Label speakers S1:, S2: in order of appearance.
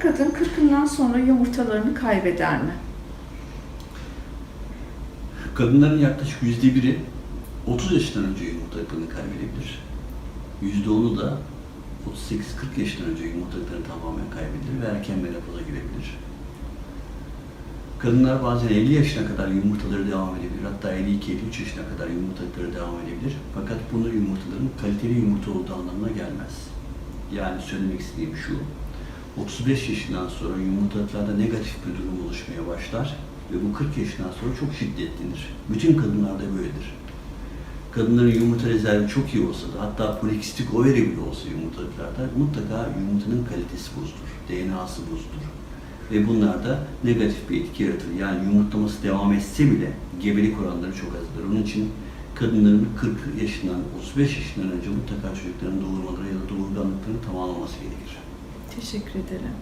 S1: kadın 40'ından sonra yumurtalarını kaybeder mi?
S2: Kadınların yaklaşık yüzde biri 30 yaşından önce yumurtalıklarını kaybedebilir. Yüzde onu da 38-40 yaşından önce yumurtalıklarını tamamen kaybedebilir ve erken menopoza girebilir. Kadınlar bazen 50 yaşına kadar yumurtaları devam edebilir. Hatta 52-53 yaşına kadar yumurtalıkları devam edebilir. Fakat bunu yumurtaların kaliteli yumurta olduğu anlamına gelmez. Yani söylemek istediğim şu, 35 yaşından sonra yumurtalıklarda negatif bir durum oluşmaya başlar ve bu 40 yaşından sonra çok şiddetlenir. Bütün kadınlarda böyledir. Kadınların yumurta rezervi çok iyi olsa da hatta polikistik overi bile olsa yumurtalıklarda mutlaka yumurtanın kalitesi bozulur, DNA'sı bozulur. Ve bunlarda negatif bir etki yaratır. Yani yumurtlaması devam etse bile gebelik oranları çok azdır. Onun için kadınların 40 yaşından 35 yaşından önce mutlaka çocukların doğurmaları ya da doğurganlıklarını tamamlaması gerekir.
S1: Teşekkür ederim.